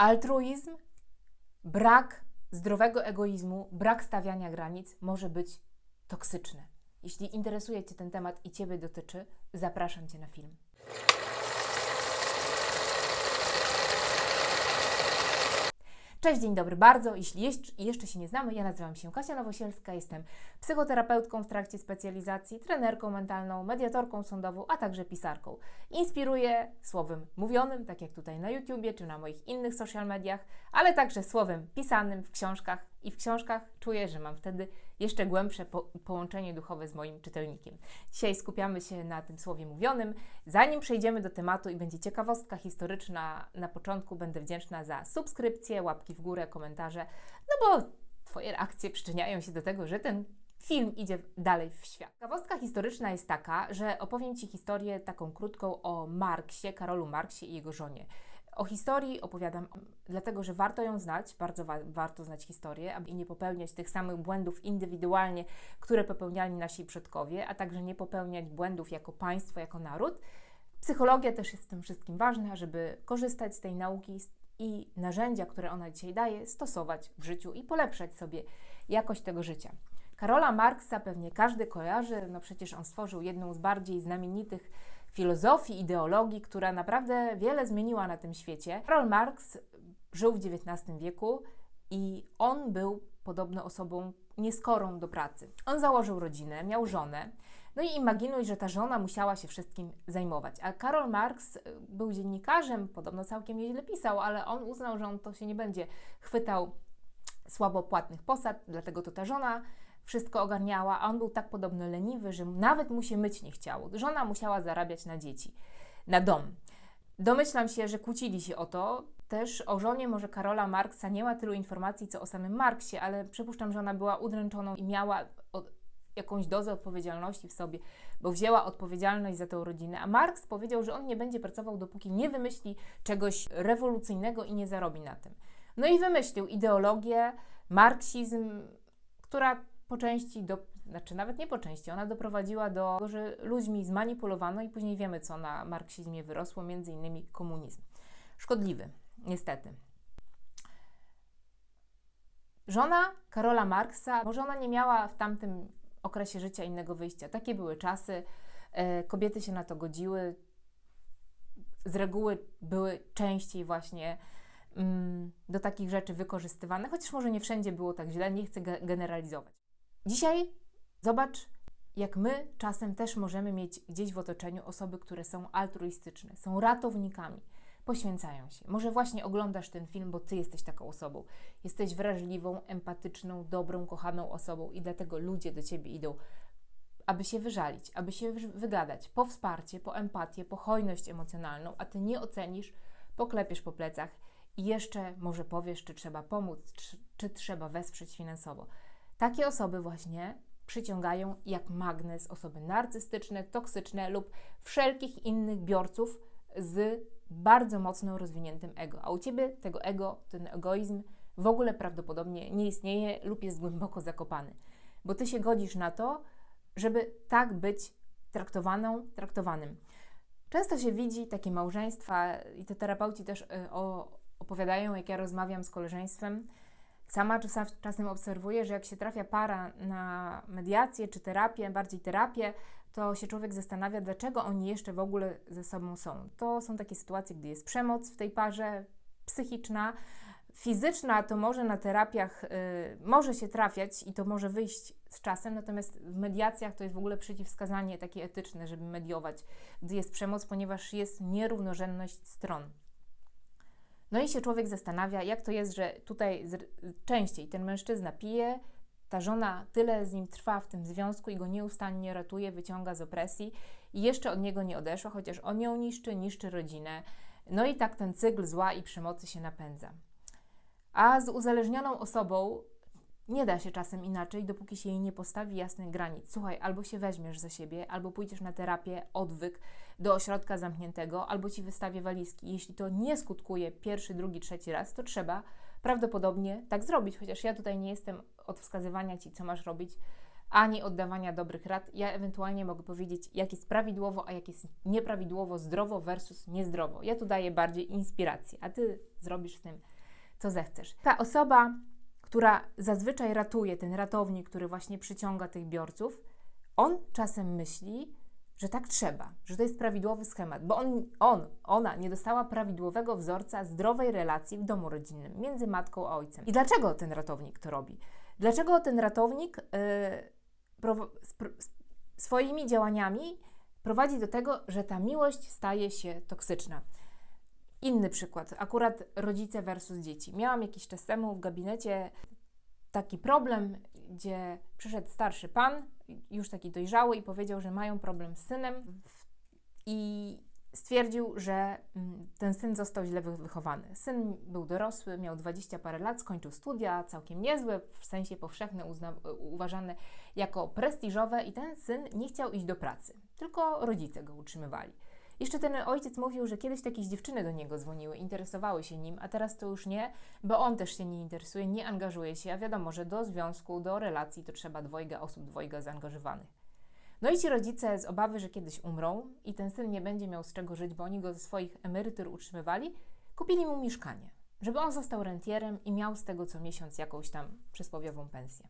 altruizm, brak zdrowego egoizmu, brak stawiania granic może być toksyczny. Jeśli interesuje Cię ten temat i Ciebie dotyczy, zapraszam Cię na film. Cześć, dzień dobry bardzo. Jeśli jeszcze- się nie znamy, ja nazywam się Kasia Nowosielska, jestem psychoterapeutką w trakcie specjalizacji, trenerką mentalną, mediatorką sądową, a także pisarką. Inspiruję słowem mówionym, tak jak tutaj na YouTubie czy na moich innych social mediach, ale także słowem pisanym w książkach i w książkach czuję, że mam wtedy jeszcze głębsze po połączenie duchowe z moim czytelnikiem. Dzisiaj skupiamy się na tym słowie mówionym. Zanim przejdziemy do tematu i będzie ciekawostka historyczna na początku, będę wdzięczna za subskrypcję, łapki w górę, komentarze, no bo Twoje reakcje przyczyniają się do tego, że ten film idzie dalej w świat. Ciekawostka historyczna jest taka, że opowiem Ci historię taką krótką o Marksie, Karolu Marksie i jego żonie. O historii opowiadam dlatego, że warto ją znać, bardzo wa- warto znać historię, aby nie popełniać tych samych błędów indywidualnie, które popełniali nasi przodkowie, a także nie popełniać błędów jako państwo, jako naród. Psychologia też jest w tym wszystkim ważna, żeby korzystać z tej nauki i narzędzia, które ona dzisiaj daje, stosować w życiu i polepszać sobie jakość tego życia. Karola Marksa pewnie każdy kojarzy, no przecież on stworzył jedną z bardziej znamienitych filozofii, ideologii, która naprawdę wiele zmieniła na tym świecie. Karol Marx żył w XIX wieku i on był podobno osobą nieskorą do pracy. On założył rodzinę, miał żonę, no i imaginuj, że ta żona musiała się wszystkim zajmować. A Karol Marx y, był dziennikarzem, podobno całkiem nieźle pisał, ale on uznał, że on to się nie będzie chwytał słabo płatnych posad, dlatego to ta żona wszystko ogarniała, a on był tak podobno leniwy, że nawet mu się myć nie chciało. Żona musiała zarabiać na dzieci, na dom. Domyślam się, że kłócili się o to. Też o żonie może Karola Marksa nie ma tylu informacji, co o samym Marksie, ale przypuszczam, że ona była udręczoną i miała jakąś dozę odpowiedzialności w sobie, bo wzięła odpowiedzialność za tę rodzinę. A Marks powiedział, że on nie będzie pracował, dopóki nie wymyśli czegoś rewolucyjnego i nie zarobi na tym. No i wymyślił ideologię, marksizm, która po części, do, znaczy nawet nie po części, ona doprowadziła do tego, że ludźmi zmanipulowano i później wiemy, co na marksizmie wyrosło, między innymi komunizm. Szkodliwy, niestety. Żona Karola Marksa, może ona nie miała w tamtym okresie życia innego wyjścia. Takie były czasy, e, kobiety się na to godziły, z reguły były częściej właśnie mm, do takich rzeczy wykorzystywane, chociaż może nie wszędzie było tak źle, nie chcę ge- generalizować. Dzisiaj zobacz, jak my czasem też możemy mieć gdzieś w otoczeniu osoby, które są altruistyczne, są ratownikami, poświęcają się. Może właśnie oglądasz ten film, bo ty jesteś taką osobą. Jesteś wrażliwą, empatyczną, dobrą, kochaną osobą i dlatego ludzie do ciebie idą, aby się wyżalić, aby się wy- wygadać, po wsparcie, po empatię, po hojność emocjonalną, a ty nie ocenisz, poklepiesz po plecach i jeszcze może powiesz, czy trzeba pomóc, czy, czy trzeba wesprzeć finansowo. Takie osoby właśnie przyciągają jak magnes osoby narcystyczne, toksyczne lub wszelkich innych biorców z bardzo mocno rozwiniętym ego. A u ciebie tego ego, ten egoizm w ogóle prawdopodobnie nie istnieje lub jest głęboko zakopany. Bo ty się godzisz na to, żeby tak być traktowaną, traktowanym. Często się widzi takie małżeństwa i to terapeuci też y, opowiadają, jak ja rozmawiam z koleżeństwem. Sama czas- czasem obserwuję, że jak się trafia para na mediację czy terapię, bardziej terapię, to się człowiek zastanawia, dlaczego oni jeszcze w ogóle ze sobą są. To są takie sytuacje, gdy jest przemoc w tej parze, psychiczna, fizyczna, to może na terapiach y, może się trafiać i to może wyjść z czasem, natomiast w mediacjach to jest w ogóle przeciwwskazanie takie etyczne, żeby mediować, gdy jest przemoc, ponieważ jest nierównorzędność stron. No i się człowiek zastanawia, jak to jest, że tutaj częściej ten mężczyzna pije, ta żona tyle z nim trwa w tym związku i go nieustannie ratuje, wyciąga z opresji i jeszcze od niego nie odeszła, chociaż on ją niszczy, niszczy rodzinę. No i tak ten cykl zła i przemocy się napędza. A z uzależnioną osobą nie da się czasem inaczej, dopóki się jej nie postawi jasnych granic. Słuchaj, albo się weźmiesz za siebie, albo pójdziesz na terapię, odwyk do ośrodka zamkniętego, albo ci wystawię walizki. Jeśli to nie skutkuje pierwszy, drugi, trzeci raz, to trzeba prawdopodobnie tak zrobić. Chociaż ja tutaj nie jestem od wskazywania ci, co masz robić, ani oddawania dobrych rad. Ja ewentualnie mogę powiedzieć, jak jest prawidłowo, a jak jest nieprawidłowo, zdrowo versus niezdrowo. Ja tu daję bardziej inspirację, a ty zrobisz z tym, co zechcesz. Ta osoba, która zazwyczaj ratuje, ten ratownik, który właśnie przyciąga tych biorców, on czasem myśli, że tak trzeba, że to jest prawidłowy schemat, bo on, on, ona nie dostała prawidłowego wzorca zdrowej relacji w domu rodzinnym między matką a ojcem. I dlaczego ten ratownik to robi? Dlaczego ten ratownik yy, swoimi działaniami prowadzi do tego, że ta miłość staje się toksyczna? Inny przykład, akurat rodzice versus dzieci. Miałam jakiś czas temu w gabinecie taki problem, gdzie przyszedł starszy pan, już taki dojrzały, i powiedział, że mają problem z synem i stwierdził, że mm, ten syn został źle wy- wychowany. Syn był dorosły, miał 20 parę lat, skończył studia, całkiem niezłe, w sensie powszechne, uzna- uważane jako prestiżowe, i ten syn nie chciał iść do pracy, tylko rodzice go utrzymywali. Jeszcze ten ojciec mówił, że kiedyś jakieś dziewczyny do niego dzwoniły, interesowały się nim, a teraz to już nie, bo on też się nie interesuje, nie angażuje się, a wiadomo, że do związku, do relacji to trzeba dwojga osób, dwojga zaangażowanych. No i ci rodzice z obawy, że kiedyś umrą i ten syn nie będzie miał z czego żyć, bo oni go ze swoich emerytur utrzymywali, kupili mu mieszkanie, żeby on został rentierem i miał z tego co miesiąc jakąś tam przysłowiową pensję.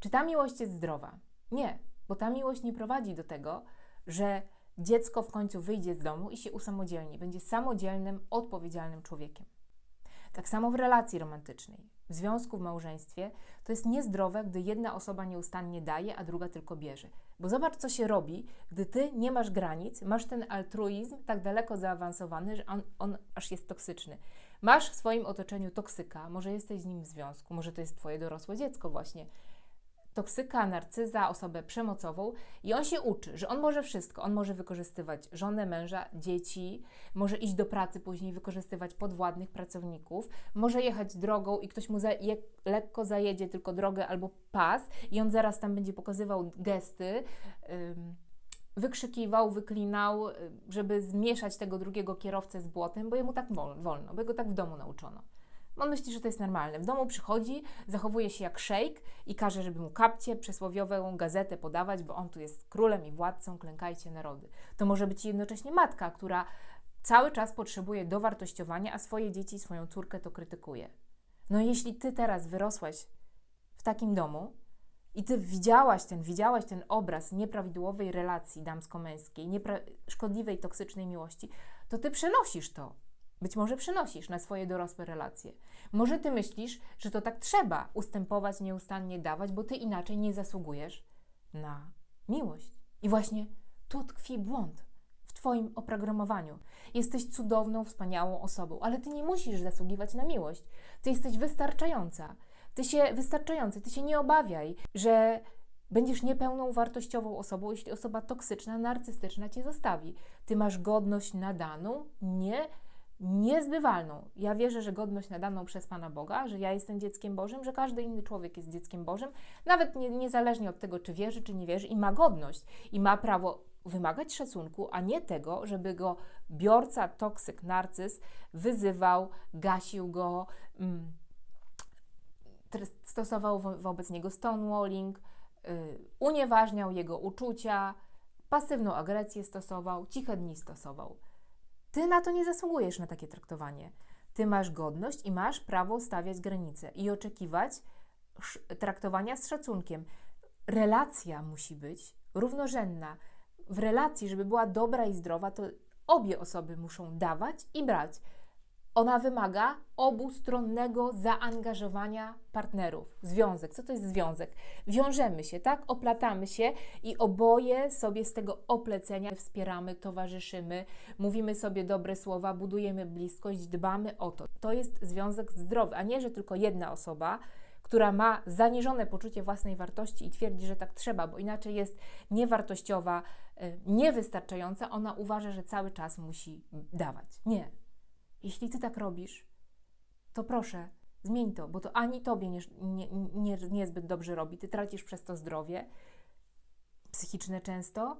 Czy ta miłość jest zdrowa? Nie, bo ta miłość nie prowadzi do tego, że dziecko w końcu wyjdzie z domu i się usamodzielni, będzie samodzielnym, odpowiedzialnym człowiekiem. Tak samo w relacji romantycznej, w związku, w małżeństwie, to jest niezdrowe, gdy jedna osoba nieustannie daje, a druga tylko bierze. Bo zobacz, co się robi, gdy ty nie masz granic, masz ten altruizm tak daleko zaawansowany, że on, on aż jest toksyczny. Masz w swoim otoczeniu toksyka, może jesteś z nim w związku, może to jest twoje dorosłe dziecko właśnie, toksyka, narcyza, osobę przemocową i on się uczy, że on może wszystko. On może wykorzystywać żonę, męża, dzieci, może iść do pracy później, wykorzystywać podwładnych pracowników, może jechać drogą i ktoś mu za, je, lekko zajedzie tylko drogę albo pas i on zaraz tam będzie pokazywał gesty, wykrzykiwał, wyklinał, y, żeby zmieszać tego drugiego kierowcę z błotem, bo jemu tak wol- wolno, bo jego tak w domu nauczono. On myśli, że to jest normalne. W domu przychodzi, zachowuje się jak szejk i każe, żeby mu kapcie, przysłowiową gazetę podawać, bo on tu jest królem i władcą, klękajcie narody. To może być jednocześnie matka, która cały czas potrzebuje dowartościowania, a swoje dzieci, swoją córkę to krytykuje. No jeśli ty teraz wyrosłaś w takim domu i ty widziałaś ten, widziałaś ten obraz nieprawidłowej relacji damsko-męskiej, szkodliwej, toksycznej miłości, to ty przenosisz to. Być może przenosisz na swoje dorosłe relacje. Może ty myślisz, że to tak trzeba ustępować, nieustannie dawać, bo ty inaczej nie zasługujesz na miłość. I właśnie tu tkwi błąd w twoim oprogramowaniu. Jesteś cudowną, wspaniałą osobą, ale ty nie musisz zasługiwać na miłość. Ty jesteś wystarczająca. Ty się wystarczający, ty się nie obawiaj, że będziesz niepełną wartościową osobą, jeśli osoba toksyczna, narcystyczna cię zostawi. Ty masz godność nadaną, nie niezbywalną. Ja wierzę, że godność nadaną przez Pana Boga, że ja jestem dzieckiem Bożym, że każdy inny człowiek jest dzieckiem Bożym, nawet nie, niezależnie od tego, czy wierzy, czy nie wierzy, i ma godność, i ma prawo wymagać szacunku, a nie tego, żeby go biorca, toksyk, narcyz wyzywał, gasił go, mm, stosował wo- wobec niego stonewalling, y, unieważniał jego uczucia, pasywną agresję stosował, ciche dni stosował. Ty na to nie zasługujesz na takie traktowanie. Ty masz godność i masz prawo stawiać granice i oczekiwać traktowania z szacunkiem. Relacja musi być równorzędna. W relacji, żeby była dobra i zdrowa, to obie osoby muszą dawać i brać. Ona wymaga obustronnego zaangażowania partnerów. Związek. Co to jest związek? Wiążemy się, tak? Oplatamy się i oboje sobie z tego oplecenia wspieramy, towarzyszymy, mówimy sobie dobre słowa, budujemy bliskość, dbamy o to. To jest związek zdrowy, a nie, że tylko jedna osoba, która ma zaniżone poczucie własnej wartości i twierdzi, że tak trzeba, bo inaczej jest niewartościowa, y, niewystarczająca, ona uważa, że cały czas musi dawać. Nie. Jeśli ty tak robisz, to proszę, zmień to, bo to ani tobie nie, nie, nie, niezbyt dobrze robi. Ty tracisz przez to zdrowie psychiczne często,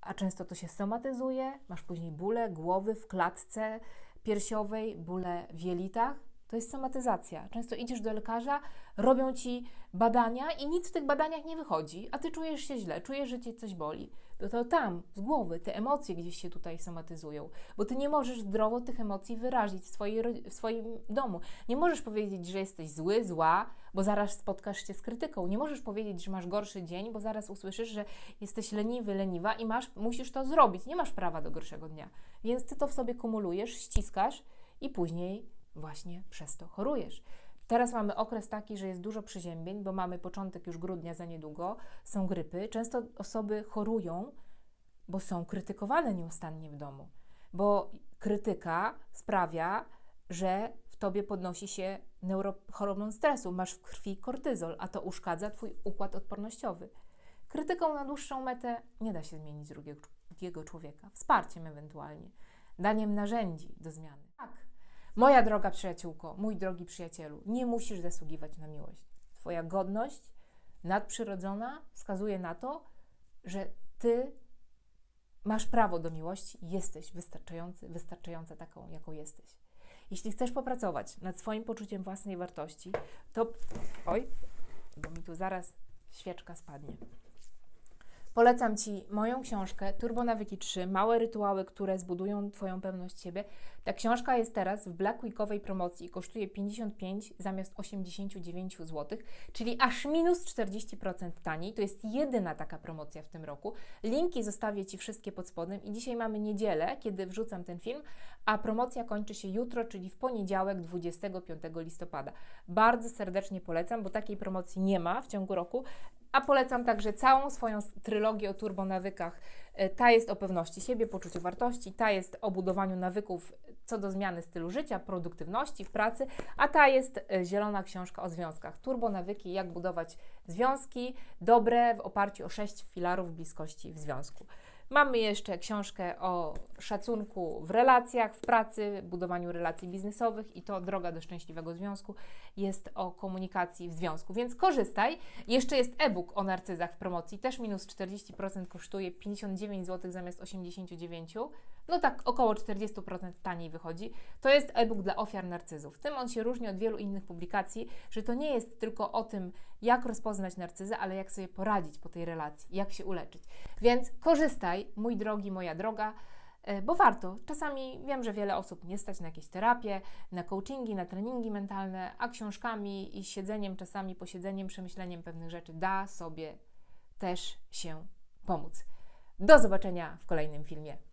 a często to się somatyzuje. Masz później bóle głowy w klatce piersiowej, bóle w jelitach. To jest somatyzacja. Często idziesz do lekarza, robią ci badania i nic w tych badaniach nie wychodzi, a ty czujesz się źle, czujesz, że cię coś boli. To, to tam, z głowy, te emocje gdzieś się tutaj somatyzują, bo ty nie możesz zdrowo tych emocji wyrazić w, swojej, w swoim domu. Nie możesz powiedzieć, że jesteś zły, zła, bo zaraz spotkasz się z krytyką. Nie możesz powiedzieć, że masz gorszy dzień, bo zaraz usłyszysz, że jesteś leniwy, leniwa i masz, musisz to zrobić. Nie masz prawa do gorszego dnia. Więc ty to w sobie kumulujesz, ściskasz i później właśnie przez to chorujesz. Teraz mamy okres taki, że jest dużo przeziębień, bo mamy początek już grudnia za niedługo, są grypy. Często osoby chorują, bo są krytykowane nieustannie w domu, bo krytyka sprawia, że w tobie podnosi się neurohormon stresu, masz w krwi kortyzol, a to uszkadza twój układ odpornościowy. Krytyką na dłuższą metę nie da się zmienić drugiego człowieka, wsparciem ewentualnie, daniem narzędzi do zmiany. Moja droga przyjaciółko, mój drogi przyjacielu, nie musisz zasługiwać na miłość. Twoja godność nadprzyrodzona wskazuje na to, że ty masz prawo do miłości, jesteś wystarczający, wystarczająca taką, jaką jesteś. Jeśli chcesz popracować nad swoim poczuciem własnej wartości, to. Oj, bo mi tu zaraz świeczka spadnie. Polecam Ci moją książkę Turbonawyki 3, małe rytuały, które zbudują Twoją pewność siebie. Ta książka jest teraz w Black Weekowej promocji kosztuje 55 zamiast 89 zł, czyli aż minus 40% taniej. To jest jedyna taka promocja w tym roku. Linki zostawię Ci wszystkie pod spodem i dzisiaj mamy niedzielę, kiedy wrzucam ten film, a promocja kończy się jutro, czyli w poniedziałek 25 listopada. Bardzo serdecznie polecam, bo takiej promocji nie ma w ciągu roku. A polecam także całą swoją trylogię o turbonawykach. E, Ta jest o pewności siebie, poczuciu wartości, ta jest o budowaniu nawyków co do zmiany stylu życia, produktywności w pracy, a ta jest e, zielona książka o związkach. Turbonawyki, jak budować związki dobre w oparciu o sześć filarów bliskości w związku. Mamy jeszcze książkę o szacunku w relacjach, w pracy, budowaniu relacji biznesowych i to Droga do szczęśliwego związku jest o komunikacji w związku, więc korzystaj. Jeszcze jest e-book o narcyzach w promocji, też minus 40% kosztuje 59 zł zamiast 89. No tak, około 40% taniej wychodzi. To jest e-book dla ofiar narcyzów. Tym on się różni od wielu innych publikacji, że to nie jest tylko o tym, jak rozpoznać narcyzę, ale jak sobie poradzić po tej relacji, jak się uleczyć. Więc korzystaj, mój drogi, moja droga, e, bo warto. Czasami wiem, że wiele osób nie stać na jakieś terapie, na coachingi, na treningi mentalne, a książkami i siedzeniem, czasami posiedzeniem, przemyśleniem pewnych rzeczy da sobie też się pomóc. Do zobaczenia w kolejnym filmie.